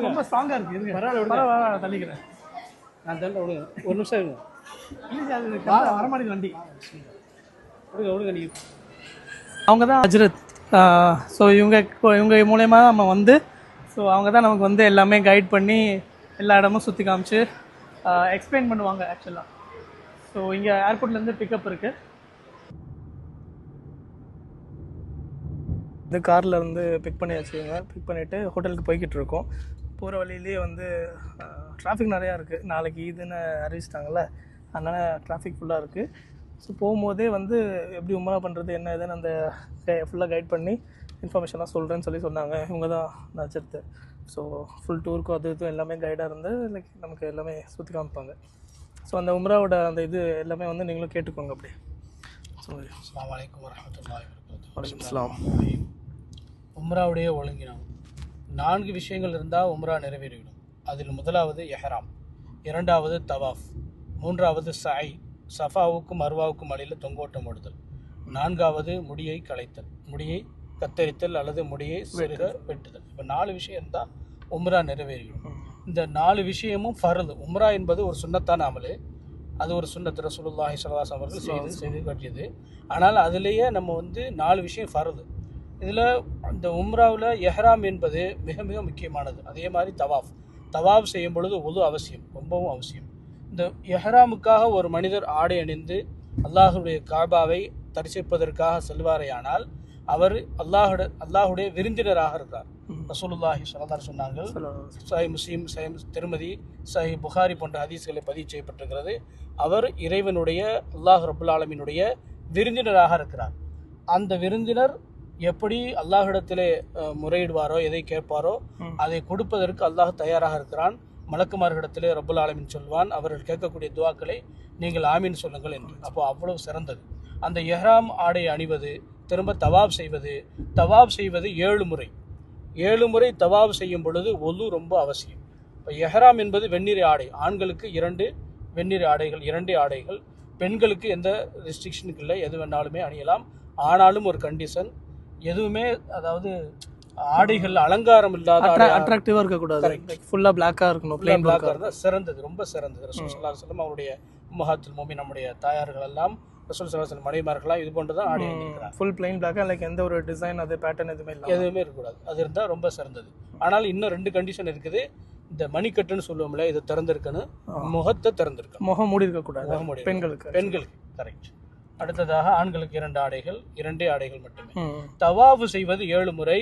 ரொம்ப ஸ்ட்ராங்காக இருக்குது இருங்க பரவாயில்ல பரவாயில்ல நான் தள்ளிக்கிறேன் நான் தள்ள விடுங்க ஒரு நிமிஷம் இருங்க இல்லை அது வரமாட்டேங்குது வண்டி விடுங்க விடுங்க நீங்கள் அவங்க தான் ஹஜ்ரத் ஸோ இவங்க இவங்க மூலயமா நம்ம வந்து ஸோ அவங்க தான் நமக்கு வந்து எல்லாமே கைட் பண்ணி எல்லா இடமும் சுற்றி காமிச்சு எக்ஸ்பிளைன் பண்ணுவாங்க ஆக்சுவலாக ஸோ இங்கே ஏர்போர்ட்லேருந்து பிக்கப் இருக்குது இது காரில் இருந்து பிக் பண்ணி வச்சுக்கோங்க. பிக் பண்ணிவிட்டு ஹோட்டலுக்கு போய்கிட்டு இருக்கோம். போகிற வழியிலேயே வந்து டிராஃபிக் நிறையா இருக்குது நாளைக்கு இதுன்னு அறிவிச்சிட்டாங்கல்ல. அதனால் டிராஃபிக் ஃபுல்லாக இருக்குது ஸோ போகும்போதே வந்து எப்படி உமரா பண்ணுறது என்ன ஏதுன்னு அந்த ஃபுல்லாக கைட் பண்ணி இன்ஃபர்மேஷன்லாம் சொல்கிறேன்னு சொல்லி சொன்னாங்க. இவங்க தான் நச்சரித்து ஸோ ஃபுல் டூருக்கும் அது இதுவும் எல்லாமே கைடாக இருந்து லைக் நமக்கு எல்லாமே சுற்றி காமிப்பாங்க. ஸோ அந்த உம்ராவோட அந்த இது எல்லாமே வந்து நீங்களும் கேட்டுக்கோங்க அப்படியே. வபரகாத்துஹு வலைக்கம் அஸ்ஸலாம் உம்ராவுடைய ஒழுங்கினம். நான்கு விஷயங்கள் இருந்தால் உம்ரா நிறைவேறிவிடும். அதில் முதலாவது எஹராம் இரண்டாவது தவாஃப். மூன்றாவது சாய் சஃபாவுக்கும் மர்வாவுக்கும் அடியில் தொங்கோட்டம் ஓடுதல் நான்காவது முடியை களைத்தல் முடியை கத்தரித்தல் அல்லது முடியை சிறுக வெட்டுதல். இப்போ நாலு விஷயம் இருந்தால் உம்ரா நிறைவேறிவிடும். இந்த நாலு விஷயமும் ஃபரது. உம்ரா என்பது ஒரு சுன்னத்தான அமலு. அது ஒரு சுன்னத் ரசூலுல்லாஹி அலைஹி அவர்கள் செய்து செய்து காட்டியது. ஆனால் அதுலேயே நம்ம வந்து நாலு விஷயம் ஃபரது. இதில் அந்த உம்ராவில் எஹ்ராம் என்பது மிக மிக முக்கியமானது. அதே மாதிரி தவாஃப். தவாஃப் செய்யும் பொழுது ஒது அவசியம் ரொம்பவும் அவசியம். இந்த எஹ்ராமுக்காக ஒரு மனிதர் ஆடை அணிந்து அல்லாஹுடைய காபாவை தரிசிப்பதற்காக செல்வாரேயானால் அவர் அல்லாஹுட அல்லாஹுடைய விருந்தினராக இருக்கிறார். ரசூலுல்லாஹி அலைஹி சொன்னாங்க சஹி முஸ்லீம் சஹி திருமதி சஹி புகாரி போன்ற ஹதீஸ்களை பதிவு செய்யப்பட்டிருக்கிறது. அவர் இறைவனுடைய அல்லாஹ் ரபுல் ஆலமீனுடைய விருந்தினராக இருக்கிறார். அந்த விருந்தினர் எப்படி அல்லாஹ்விடத்திலே அஹ், முறையிடுவாரோ எதை கேட்பாரோ. அதை கொடுப்பதற்கு அல்லாஹ் தயாராக இருக்கிறான். மலக்குமார்களிடத்திலே ரபுல் ஆலமீன் சொல்வான் அவர்கள் கேட்கக்கூடிய துவாக்களை நீங்கள் ஆமீன் சொல்லுங்கள் என்று. அப்போ அவ்வளவு சிறந்தது. அந்த எஹ்ராம் ஆடை அணிவது திரும்ப தவாப் செய்வது தவாப் செய்வது ஏழு முறை. ஏழு முறை தவாப் செய்யும் பொழுது ஒலு ரொம்ப அவசியம். இப்போ எஹ்ராம் என்பது வெந்நீர் ஆடை. ஆண்களுக்கு இரண்டு வெந்நீர் ஆடைகள் இரண்டே ஆடைகள். பெண்களுக்கு எந்த ரெஸ்ட்ரிக்ஷனுக்கு இல்லை. எது வேணாலுமே அணியலாம். ஆனாலும் ஒரு கண்டிஷன் எதுவுமே அதாவது ஆடைகள் அலங்காரம் இல்லாத அட்ராக்டிவாக இருக்கக்கூடாது. ஃபுல்லாக பிளாக்காக இருக்கணும். பிளாக் பிளாக்காக இருந்தால் சிறந்தது. ரொம்ப சிறந்தது. ரசூல் சல்லா சொல்லம் அவருடைய உம்மஹாத்துல் மோமி நம்முடைய தாயார்கள் எல்லாம் ரசூல் சல்லா சொல்லம் மனைவிமார்கள்லாம் இது போன்று தான் ஆடை ஃபுல் பிளெயின் பிளாக்காக லைக் எந்த ஒரு டிசைன் அது பேட்டர்ன் எதுவுமே இல்லை எதுவுமே இருக்கக்கூடாது. அது இருந்தால் ரொம்ப சிறந்தது. ஆனால் இன்னும் ரெண்டு கண்டிஷன் இருக்குது. இந்த மணிக்கட்டுன்னு சொல்லுவோம்ல இது திறந்திருக்கணும் முகத்தை திறந்திருக்கணும் முகம் மூடி இருக்கக்கூடாது முகம் மூடி பெண்களுக்கு. பெண்களுக்கு. கரெக்ட் அடுத்ததாக ஆண்களுக்கு இரண்டு ஆடைகள். இரண்டே ஆடைகள் மட்டுமே. தவாஃபு செய்வது ஏழு முறை.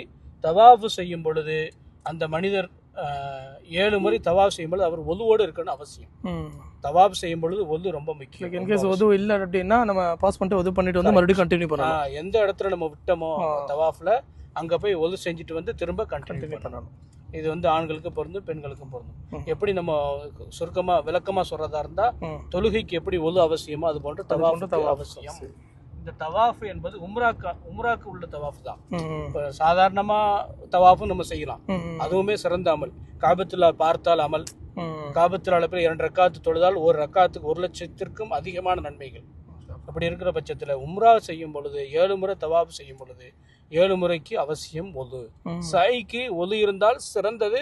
தவாஃபு செய்யும் பொழுது அந்த மனிதர் ஏழு முறை தவாஃப் செய்யும் பொழுது அவர் ஒதுவோடு இருக்கணும் அவசியம். தவாப் செய்யும் பொழுது ஒது ரொம்ப முக்கியம் இன்கேஸ் உதவு இல்லை அப்படின்னா நம்ம பாஸ் பண்ணிட்டு உதவு பண்ணிட்டு வந்து மறுபடியும் கண்டினியூ பண்ணலாம் எந்த இடத்துல நம்ம விட்டோமோ தவாஃப்ல அங்க போய் ஒது செஞ்சுட்டு வந்து திரும்ப கண்டினியூ பண்ணணும். இது வந்து ஆண்களுக்கு பொருந்தும் பெண்களுக்கும் பொருந்தும். எப்படி நம்ம சுருக்கமா விளக்கமா சொல்றதா இருந்தா ம். தொழுகைக்கு எப்படி ஒது அவசியமோ அது போன்று தவாஃப் அவசியம். இந்த தவாஃப் என்பது உம்ராக்கு உம்ராக்கு உள்ள தவாஃப் தான். இப்போ சாதாரணமா தவாஃபும் நம்ம செய்யலாம். அதுவுமே சிறந்த அமல். காபத்துல பார்த்தால் அமல். காபத்தில் அளப்பில் இரண்டு ரக்காத்து தொழுதால் ஒரு ரக்காத்துக்கு ஒரு லட்சத்திற்கும் அதிகமான நன்மைகள். அப்படி இருக்கிற பட்சத்தில் உம்ரா செய்யும் பொழுது ஏழு முறை தவாப் செய்யும் பொழுது ஏழு முறைக்கு அவசியம் ஒது. சைக்கு ஒது இருந்தால் சிறந்தது.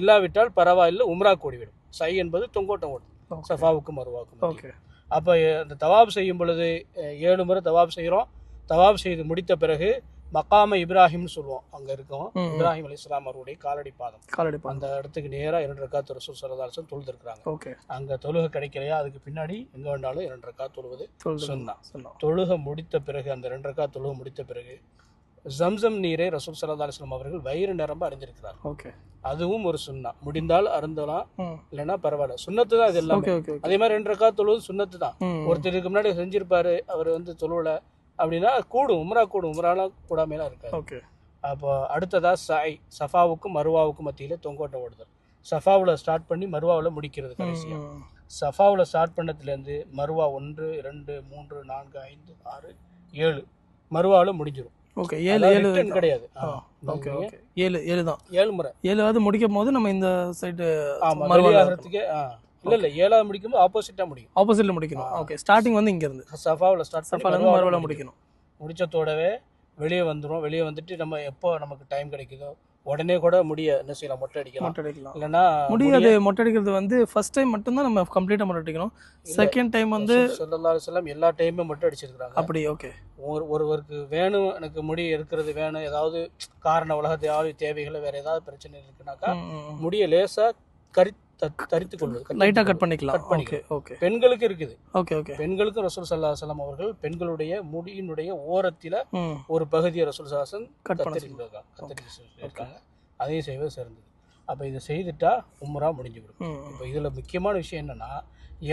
இல்லாவிட்டால் பரவாயில்லை உம்ரா கூடிவிடும். சை என்பது தொங்கோட்டம் ஓடும் சஃபாவுக்கும் மருவாக்கும் ஓகே. அப்போ அந்த தவாப் செய்யும் பொழுது ஏழு முறை தவாப் செய்கிறோம் தவாப் செய்து முடித்த பிறகு மக்காம இப்ராஹிம்னு சொல்லுவோம். அங்கே இருக்கோம். இப்ராஹிம் அலி இஸ்லாம் அவருடைய காலடி பாதம். காலடி அந்த இடத்துக்கு நேராக இரண்டு ரக்காத்து ரசூல் சரதாசன் தொழுதுருக்குறாங்க ஓகே. அங்கே தொழுகை கிடைக்கலையா? அதுக்கு பின்னாடி எங்கே வேண்டாலும் இரண்டு ரக்கா தொழுவது சொல்லுங்க சொன்னா. சொன்னோம் தொழுகை முடித்த பிறகு அந்த ரெண்டு ரக்கா தொழுகை முடித்த பிறகு ஜம்சம் நீரை ரசூல் சல்லா அலிஸ்லாம் அவர்கள் வயிறு நிரம்ப அறிந்திருக்கிறார். ஓகே. அதுவும் ஒரு சுண்ணா முடிந்தால் அருந்தலாம் இல்லைன்னா பரவாயில்ல. சுண்ணத்து தான் இது எல்லாமே. அதே மாதிரி ரெண்டு ரக்கா தொழுவது சுண்ணத்து தான். ஒருத்தருக்கு முன்னாடி செஞ்சிருப்பாரு அவர் வந்து தொழுவல அப்படின்னா கூடும் உம்ரா கூடும் உம்ராலாம் கூடாமையெல்லாம் இருக்காது. அப்போ அடுத்ததா சாய் சஃபாவுக்கும் மருவாவுக்கும் மத்தியில் தொங்கோட்டம் ஓடுதல். சஃபாவில் ஸ்டார்ட் பண்ணி மருவாவில் முடிக்கிறது கடைசியா. ம் சஃபாவில் ஸ்டார்ட் பண்ணதுலேருந்து மருவா ஒன்று ரெண்டு மூன்று நான்கு ஐந்து ஆறு ஏழு மருவாவில் முடிஞ்சிடும் ஓகே ஏழு ஏழு கிடையாது. Okay okay. ஏழு ஏழு தான். ஏழு முறை. ஏழாவது முடிக்கும் போது நம்ம இந்த சைடு ஆ இல்ல இல்ல ஏழாவது முடிக்கும்போது ஆப்போசிட்டா முடியும். ஆப்போசிட்ல முடிக்கணும். ஓகே ஸ்டார்டிங் வந்து இங்க இருந்து. சஃபாவில் ஸ்டார்ட் சஃபால இருந்து மறுவாழ முடிக்கணும். முடிச்சதோடவே வெளியே வந்துடும் வெளியே வந்துட்டு நம்ம எப்போ நமக்கு டைம் கிடைக்குதோ உடனே கூட முடிய என்ன செய்யலாம் மொட்டை அடிக்கலாம். மொட்டை அடிக்கலாம். இல்லைன்னா முடியாது மொட்டை அடிக்கிறது வந்து ஃபர்ஸ்ட் டைம் மட்டும்தான் நம்ம கம்ப்ளீட்டாக மொட்டை அடிக்கணும். செகண்ட் டைம் வந்து சொல்லல்லா செல்லம் எல்லா டைமும் மொட்டை அடிச்சிருக்கிறாங்க. அப்படி ஓகே ஒரு ஒருவருக்கு வேணும் எனக்கு முடி இருக்கிறது வேணும் ஏதாவது காரண உலக தேவை தேவைகளை வேற ஏதாவது பிரச்சனை இருக்குனாக்கா முடிய லேசா கரி தரித்து கொள்வது லைட்டாக கட் பண்ணிக்கலாம். கட் பண்ணி ஓகே பெண்களுக்கு இருக்குது. ஓகே ஓகே பெண்களுக்கு ரசூல் சல்லா செல்லம் அவர்கள் பெண்களுடைய முடியினுடைய ஓரத்தில ஒரு பகுதியை ரசூல் சாசன் கட் பண்ண கத்திரிக்காங்க கத்திரிக்க இருக்காங்க. அதையும் செய்வது சிறந்தது. அப்போ இதை செய்துட்டா உம்ரா முடிஞ்சுவிடும். ம். இப்போ இதில் முக்கியமான விஷயம் என்னன்னா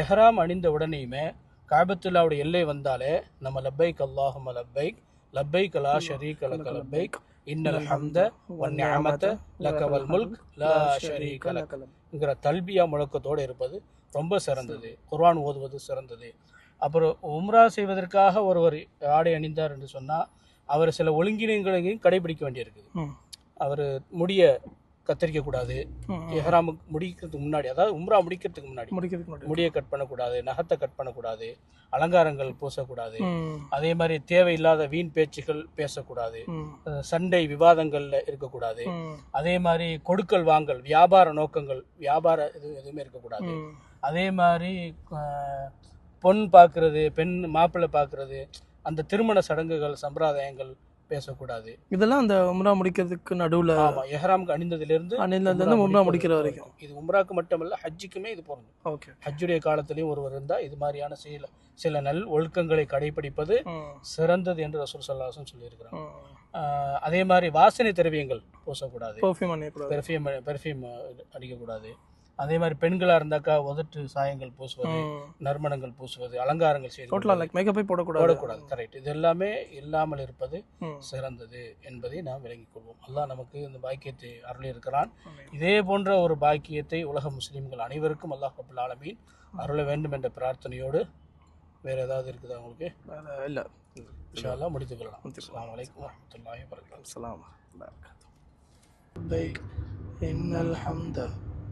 எஹ்ராம் அணிந்த உடனேயுமே காபத்துல்லாவுடைய எல்லை வந்தாலே நம்ம லப்பைக் அல்லாஹும லப்பைக் லப்பைக் லா ஷரீக லக லப்பைக் இன்னல் ஹம்த வன் நிஅமத லக வல் முல்க் லா ஷரீக லக்ங்கிற தல்பியா முழக்கத்தோடு இருப்பது ரொம்ப சிறந்தது. குர்ஆன் ஓதுவது சிறந்தது. அப்புறம் உம்ரா செய்வதற்காக ஒருவர் ஆடை அணிந்தார் என்று சொன்னால் அவர் சில ஒழுங்கினங்களையும் கடைபிடிக்க வேண்டியிருக்குது. அவர் முடிய கத்தரிக்க கூடாது ம். எஹ்ராமுக்கு முடிக்கிறதுக்கு முன்னாடி அதாவது உம்ரா முடிக்கிறதுக்கு முன்னாடி முடிக்கிறதுக்கு முன்னாடி. முடியை கட் பண்ணக்கூடாது நகத்தை கட் பண்ணக்கூடாது அலங்காரங்கள் பூசக்கூடாது. அதே மாதிரி தேவையில்லாத வீண் பேச்சுகள் பேசக்கூடாது. சண்டை விவாதங்கள்ல இருக்கக்கூடாது. அதே மாதிரி கொடுக்கல் வாங்கல் வியாபார நோக்கங்கள் வியாபார இது எதுவுமே இருக்கக்கூடாது. அதே மாதிரி பொன் பார்க்கறது பெண் மாப்பிள்ளை பார்க்கறது அந்த திருமண சடங்குகள் சம்பிரதாயங்கள் பேசக்கூடாது. இதெல்லாம் அந்த உம்ரா முடிக்கிறதுக்கு நடுவில் ஆமா எஹ்ராமுக்கு அணிந்ததிலிருந்து அணிலேருந்து உம்ரா முடிக்கிற வரைக்கும். இது உம்ராக்கு மட்டுமல்ல ஹஜ்ஜுக்குமே இது பொருந்தும். ஓகே. ஹஜ்ஜுடைய காலத்திலையும் ஒருவர் இருந்தால் இது மாதிரியான சில சில நல் ஒழுக்கங்களை கடைபிடிப்பது சிறந்தது என்று ரசூல் சல்லாஹம் சொல்லியிருக்கிறாங்க அதே மாதிரி வாசனை திரவியங்கள் பூசக்கூடாது. பர்ஃப்யூம் பெர்ஃப்யூம் பெர்ஃப்யூம் அடிக்கக்கூடாது. அதே மாதிரி பெண்களாக இருந்தாக்கா உதட்டு சாயங்கள் பூசுவது ம் நறுமணங்கள் பூசுவது அலங்காரங்கள் செய்து டோட்டலாக லைக் மேக்கப்பே போடக்கூடாது போடக்கூடாது கரெக்ட் இது எல்லாமே இல்லாமல் இருப்பது ம் சிறந்தது என்பதை நாம் விளங்கிக் கொள்வோம் அல்லாஹ் நமக்கு இந்த பாக்கியத்தை அருளி இருக்கிறான் ஆமென். இதே போன்ற ஒரு பாக்கியத்தை உலக முஸ்லிம்கள் அனைவருக்கும் அல்லாஹ் ரபுல் ஆலமீன் அருள வேண்டும் என்ற பிரார்த்தனையோடு வேற ஏதாவது இருக்குதா உங்களுக்கு வேற இல்லை இன்ஷா அல்லாஹ் முடித்துக் கொள்ளலாம் முடித்துக் அஸ்ஸலாமு அலைக்கும் வரஹ்மத்துல்லாஹி வபரகாத்துஹு السلام لبيك إن الحمد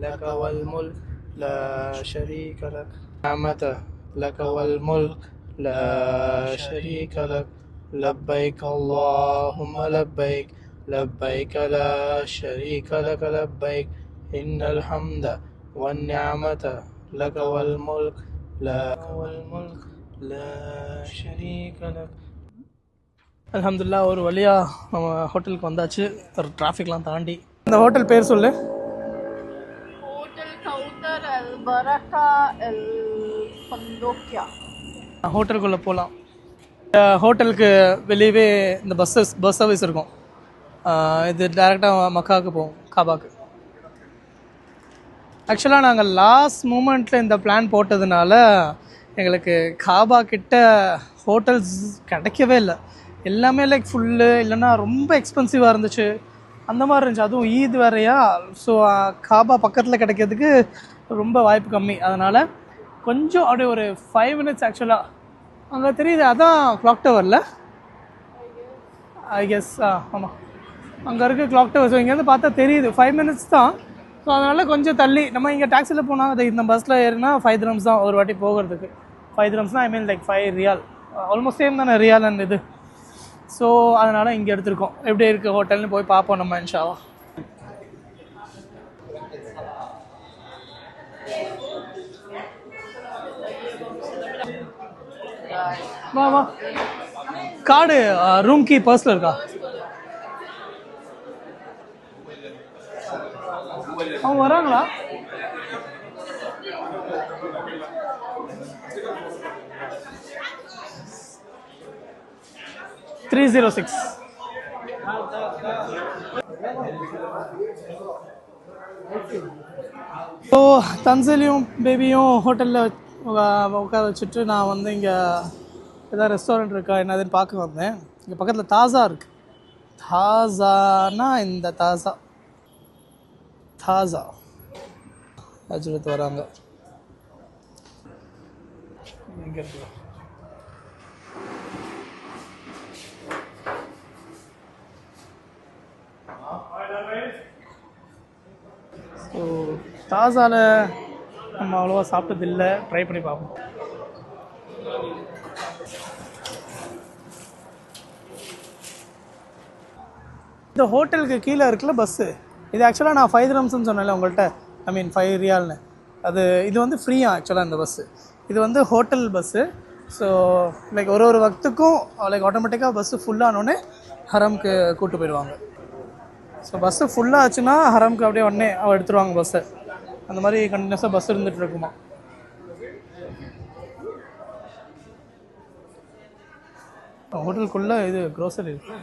لك والملك لا شريك لك نعمة لك والملك لا شريك لك لبيك اللهم لبيك لبيك لا شريك لك لبيك إن الحمد والنعمة لك والملك لا والملك لا شريك لك அல்ஹம்துலில்லாஹ் ஒரு வழியாக நம்ம ஹோட்டலுக்கு வந்தாச்சு ஒரு டிராஃபிக்லாம் தாண்டி இந்த ஹோட்டல் பேர் சொல்லு هوتل பரக்கா எல் பந்தோக்கியா. ஹோட்டலுக்குள்ளே போகலாம் ஹோட்டலுக்கு வெளியவே இந்த பஸ்ஸஸ் பஸ் சர்வீஸ் இருக்கும். இது டேரெக்டாக மக்காவுக்கு போவோம் காபாக்கு. ஆக்சுவலாக நாங்கள் லாஸ்ட் மூமெண்ட்டில் இந்த பிளான் போட்டதுனால எங்களுக்கு காபா கிட்ட ஹோட்டல்ஸ் கிடைக்கவே இல்லை. எல்லாமே லைக் ஃபுல்லு இல்லைன்னா ரொம்ப எக்ஸ்பென்சிவாக இருந்துச்சு. அந்த மாதிரி இருந்துச்சு. அதுவும் ஈத் வேறையா? ஸோ காபா பக்கத்தில் கிடைக்கிறதுக்கு ரொம்ப வாய்ப்பு கம்மி. அதனால் கொஞ்சம் அப்படியே ஒரு ஃபைவ் மினிட்ஸ் ஆக்சுவலாக அங்கே தெரியுது அதான் கிளாக் டவரில் ஐ கெஸ் ஆ ஆமாம் அங்கே இருக்க கிளாக் டவர் ஸோ இங்கேருந்து பார்த்தா தெரியுது ஃபைவ் மினிட்ஸ் தான். ஸோ அதனால் கொஞ்சம் தள்ளி நம்ம இங்கே டாக்ஸியில் போனால் அது இந்த பஸ்ஸில் ஏறினா ஃபைவ் திரம்ஸ் தான் ஒரு வாட்டி போகிறதுக்கு. Five திரம்ஸ்னால் I mean like five riyal almost same தானே ரியால் அண்ட் இது. ஸோ அதனால் இங்கே எடுத்திருக்கோம். எப்படி இருக்குது ஹோட்டல்னு போய் பார்ப்போம் நம்ம இன்ஷாவா வா வா. கார்டு ரூம் கீ பர்ஸில் இருக்கா? அவங்க வராங்களா? த்ரீ ஜீரோ சிக்ஸ் ஸோ தன்சலியும் பேபியும் ஹோட்டலில் உட்கார வச்சுட்டு நான் வந்து இங்கே ஏதாவது ரெஸ்டாரண்ட் இருக்கா என்னதுன்னு பார்க்க வந்தேன். இங்கே பக்கத்தில் தாசா இருக்குது தாசானா இந்த தாசா? தாசா. அஜுரத் வராங்க. எங்கே இருக்கு? ஸோ தாசாவில் நம்ம அவ்வளோவா சாப்பிட்டதில்லை. ட்ரை பண்ணி பார்ப்போம். இந்த ஹோட்டலுக்கு கீழே இருக்குல்ல பஸ்ஸு இது ஆக்சுவலாக நான் ஃபைவ் ரம்ஸ்னு சொன்னேன்ல உங்கள்கிட்ட ஐ மீன் ஃபைவ் ரியால்னு அது இது வந்து ஃப்ரீயா ஆக்சுவலாக இந்த பஸ்ஸு இது வந்து ஹோட்டல் பஸ்ஸு ஸோ லைக் ஒரு ஒரு வக்துக்கும் லைக் ஆட்டோமேட்டிக்காக பஸ்ஸு ஃபுல்லானோடனே ஹரம்க்கு கூப்பிட்டு போயிடுவாங்க. ஸோ பஸ்ஸு ஃபுல்லாக ஆச்சுன்னா ஹரம்க்கு அப்படியே உடனே அவள் எடுத்துருவாங்க பஸ்ஸை அந்த மாதிரி கண்டினியூஸாக பஸ் இருந்துகிட்டு இருக்குமா? ஹோட்டலுக்குள்ளே இது க்ரோசரி இருக்கு.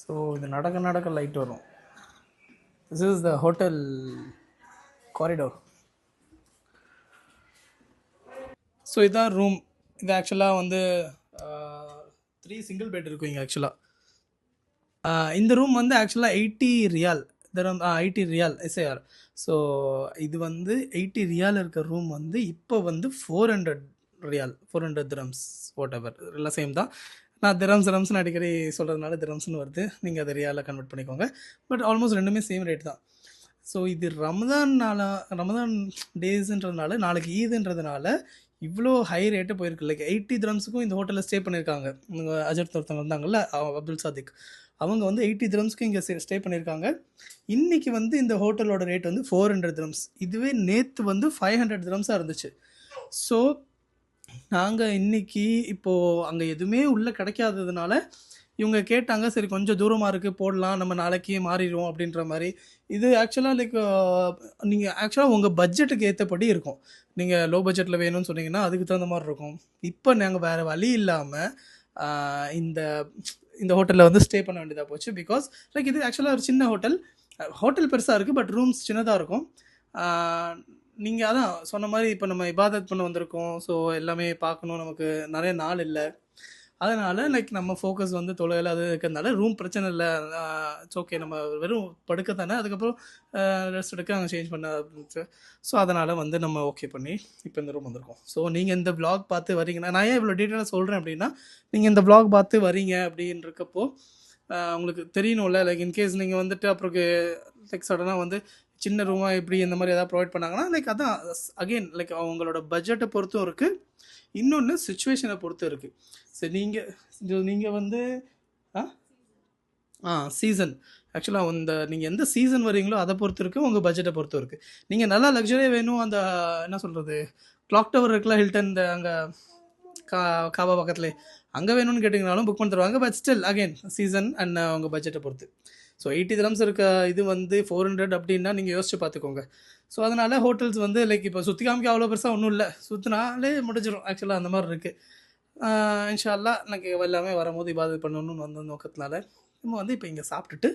ஸோ இது நடக்க நடக்க லைட் வரும். This is the hotel corridor so இதுதான் ரூம் இது ஆக்சுவலாக வந்து த்ரீ சிங்கிள் பெட் இருக்கும் இங்கே ஆக்சுவலாக இந்த ரூம் வந்து ஆக்சுவலாக எயிட்டி ரியால் தரம் ஐடி ரியால் எஸ்ஐஆர் ஸோ இது வந்து எயிட்டி ரியால் இருக்க ரூம் வந்து இப்போ வந்து four hundred riyal four hundred dirhams whatever எல்லாம் சேம் தான். நான் திரம்ஸ் திரம்ஸ்னு அடிக்கடி சொல்கிறதுனால திரம்ஸ்னு வருது. நீங்கள் அதை ரியாலில் கன்வெர்ட் பண்ணிக்கோங்க. பட் ஆல்மோஸ்ட் ரெண்டுமே சேம் ரேட் தான். ஸோ இது ரமதான் நாளா ரமதான் டேஸுன்றதுனால நாளைக்கு ஈதுன்றதுனால இவ்வளோ ஹை ரேட்டு போயிருக்கு. லைக் எயிட்டி திரம்ஸுக்கும் இந்த ஹோட்டலில் ஸ்டே பண்ணியிருக்காங்க அஜர்த் ஒருத்தவங்க வந்தாங்கல்ல அப்துல் சாதிக். அவங்க வந்து எயிட்டி திரம்ஸ்க்கு இங்கே ஸ்டே பண்ணியிருக்காங்க இன்றைக்கி வந்து இந்த ஹோட்டலோட ரேட் வந்து ஃபோர் ஹண்ட்ரட் திரம்ஸ் இதுவே நேற்று வந்து ஃபைவ் ஹண்ட்ரட் திரம்ஸாக இருந்துச்சு. ஸோ நாங்கள் இன்றைக்கி இப்போது அங்கே எதுவுமே உள்ளே கிடைக்காததுனால இவங்க கேட்டாங்க சரி கொஞ்சம் தூரமாக இருக்குது போடலாம் நம்ம நாளைக்கே மாறிடுவோம் அப்படின்ற மாதிரி. இது ஆக்சுவலாக லைக் நீங்கள் ஆக்சுவலாக உங்கள் பட்ஜெட்டுக்கு ஏற்றபடி இருக்கும். நீங்கள் லோ பட்ஜெட்டில் வேணும்னு சொன்னீங்கன்னா அதுக்கு தகுந்த மாதிரி இருக்கும். இப்போ நாங்கள் வேறு வழி இல்லாமல் இந்த இந்த ஹோட்டலில் வந்து ஸ்டே பண்ண வேண்டியதாக போச்சு. பிகாஸ் லைக் இது ஆக்சுவலாக ஒரு சின்ன ஹோட்டல் ஹோட்டல் பெருசாக இருக்குது பட் ரூம்ஸ் சின்னதாக இருக்கும். நீங்கள் அதான் சொன்ன மாதிரி இப்போ நம்ம இபாதத் பண்ண வந்திருக்கோம். ஸோ எல்லாமே பார்க்கணும். நமக்கு நிறைய நாள் இல்லை. அதனால் லைக் நம்ம ஃபோக்கஸ் வந்து தொலைவில் அது இருக்கிறதுனால ரூம் பிரச்சனை இல்லை. இட்ஸ் ஓகே நம்ம வெறும் படுக்க தானே அதுக்கப்புறம் ரெஸ்ட் எடுக்க நாங்கள் சேஞ்ச் பண்ண ஆரம்பிச்சு. ஸோ அதனால் வந்து நம்ம ஓகே பண்ணி இப்போ இந்த ரூம் வந்திருக்கோம். ஸோ நீங்கள் இந்த பிளாக் பார்த்து வரீங்கன்னா நான் ஏன் இவ்வளோ டீட்டெயிலாக சொல்கிறேன் அப்படின்னா நீங்கள் இந்த பிளாக் பார்த்து வரீங்க அப்படின்றக்கப்போ ஆஹ் உங்களுக்கு தெரியணும்ல. லைக் இன்கேஸ் நீங்கள் வந்துட்டு அப்புறம் லைக் சடனாக வந்து சின்ன ரூமாக எப்படி இந்த மாதிரி எதாவது ப்ரொவைட் பண்ணாங்கன்னா லைக் அதான் அகெயின் லைக் அவங்களோட பட்ஜெட்டை பொறுத்தும் இருக்குது இன்னொன்று சுச்சுவேஷனை பொறுத்து இருக்குது சரி நீங்கள் நீங்கள் வந்து ஆ? ஆ சீசன் ஆக்சுவலாக இந்த நீங்கள் எந்த சீசன் வரீங்களோ அதை பொறுத்து இருக்குது உங்கள் பட்ஜெட்டை பொறுத்து இருக்குது நீங்கள் நல்லா லக்ஸரியாக வேணும் அந்த என்ன சொல்கிறது கிளாக் டவர் இருக்குல்ல ஹில்டன் இந்த அங்கே கா காபா பக்கத்துலேயே. அங்கே வேணும்னு கேட்டிங்கனாலும் புக் பண்ணி தருவாங்க but still again season and உங்கள் பட்ஜெட்டை பொறுத்து. ஸோ எயிட்டி திரம்ஸ் இருக்க இது வந்து ஃபோர் ஹண்ட்ரட் அப்படின்னா நீங்கள் யோசிச்சு பார்த்துக்கோங்க. ஸோ அதனால் ஹோட்டல்ஸ் வந்து லைக் இப்போ சுற்றி காமிக்க அவ்வளோ பெருசாக ஒன்றும் இல்லை. சுற்றினாலே முடிஞ்சிடும் ஆக்சுவலாக அந்த மாதிரி இருக்குது இன்ஷால்லா எனக்கு எல்லாமே வரும்போது இபாது பண்ணணும்னு வந்த நோக்கத்தினால நம்ம வந்து இப்போ இங்கே சாப்பிட்டுட்டு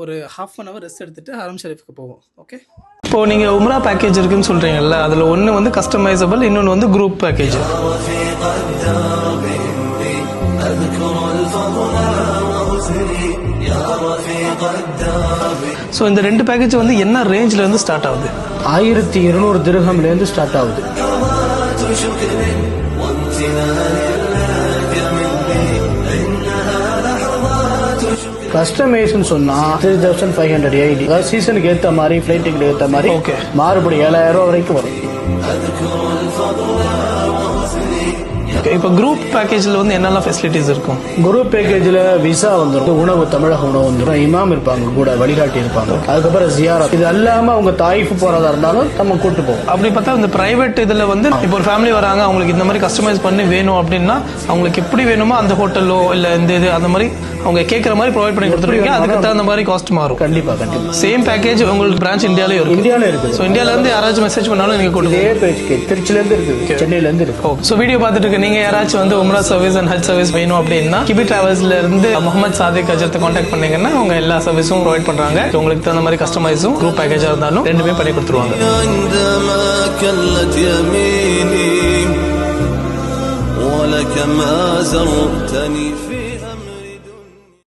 ஒரு ஹாஃப் அன் ஹவர் ரெஸ்ட் எடுத்துகிட்டு ஹரம் ஷெரீஃப்க்கு போவோம். ஓகே இப்போ நீங்கள் உம்ரா பேக்கேஜ் இருக்குன்னு சொல்கிறீங்கல்ல அதில் ஒன்று வந்து கஸ்டமைசபிள் இன்னொன்று வந்து குரூப் பேக்கேஜ் ஸோ இந்த ரெண்டு பேக்கேஜ் வந்து என்ன ரேஞ்சில் இருந்து ஸ்டார்ட் ஆகுது? ஆயிரத்தி இருநூறு திருகம்லேருந்து ஸ்டார்ட் ஆகுது. கஸ்டமைஸ்னு சொன்னா three thousand five hundred eighty அதாவது சீசனுக்கு ஏற்ற மாதிரி ஃப்ளைட் டிக்கெட் ஏற்ற மாதிரி Okay. மாறுபடி ஏழாயிரம் ரூபா வரைக்கும் வரும். ஓகே இப்போ குரூப் பேக்கேஜில் வந்து என்னெல்லாம் ஃபெசிலிட்டிஸ் இருக்கும் குரூப் பேக்கேஜ்ல விசா வந்துடும் உணவு தமிழக உணவு வந்துடும் இமாம் இருப்பாங்க கூட வழிகாட்டி இருப்பாங்க. அதுக்கப்புறம் ஜியாரா இது அல்லாம அவங்க தாய்ஃப் போறதா இருந்தாலும் நம்ம கூட்டு போவோம். அப்படி பார்த்தா இந்த பிரைவேட் இதில் வந்து இப்போ ஒரு ஃபேமிலி வராங்க அவங்களுக்கு இந்த மாதிரி கஸ்டமைஸ் பண்ணி வேணும் அப்படின்னா அவங்களுக்கு எப்படி வேணுமோ அந்த ஹோட்டலோ இல்லை இந்த இது அந்த மாதிரி அவங்க கேட்குற மாதிரி ப்ரொவைட் பண்ணி கொடுத்துருவீங்க அதுக்கு தகுந்த மாதிரி காஸ்ட் மாறும் கண்டிப்பா கண்டிப்பா சேம் பேக்கேஜ் உங்களுக்கு பிரான்ச் இந்தியாவிலே இருக்கு இந்தியாவில் இருக்குது ஸோ இந்தியாவிலேருந்து யாராச்சும் மெசேஜ் பண்ணாலும் நீங்கள் கொடுங்க இதே பேச்சுக்கு திருச்சில இருந்து இருக்குது சென்னையில இருந்து இருக்கு ஸோ வீடியோ பார்த்துட்டு இருக்க நீங்க யாராச்சும் வந்து Umrah service and Hajj service வேணும் அப்படின்னா கிபி டிராவல்ஸ்ல இருந்து முகமது சாதிக் அஜத்தை காண்டாக்ட் பண்ணீங்கன்னா அவங்க எல்லா சர்வீஸும் ப்ரொவைட் பண்றாங்க உங்களுக்கு தகுந்த மாதிரி கஸ்டமைஸும் குரூப் பேக்கேஜா இருந்தாலும் ரெண்டுமே பண்ணி கொடுத்துருவாங்க عندما كلت يميني ولك ما زرتني في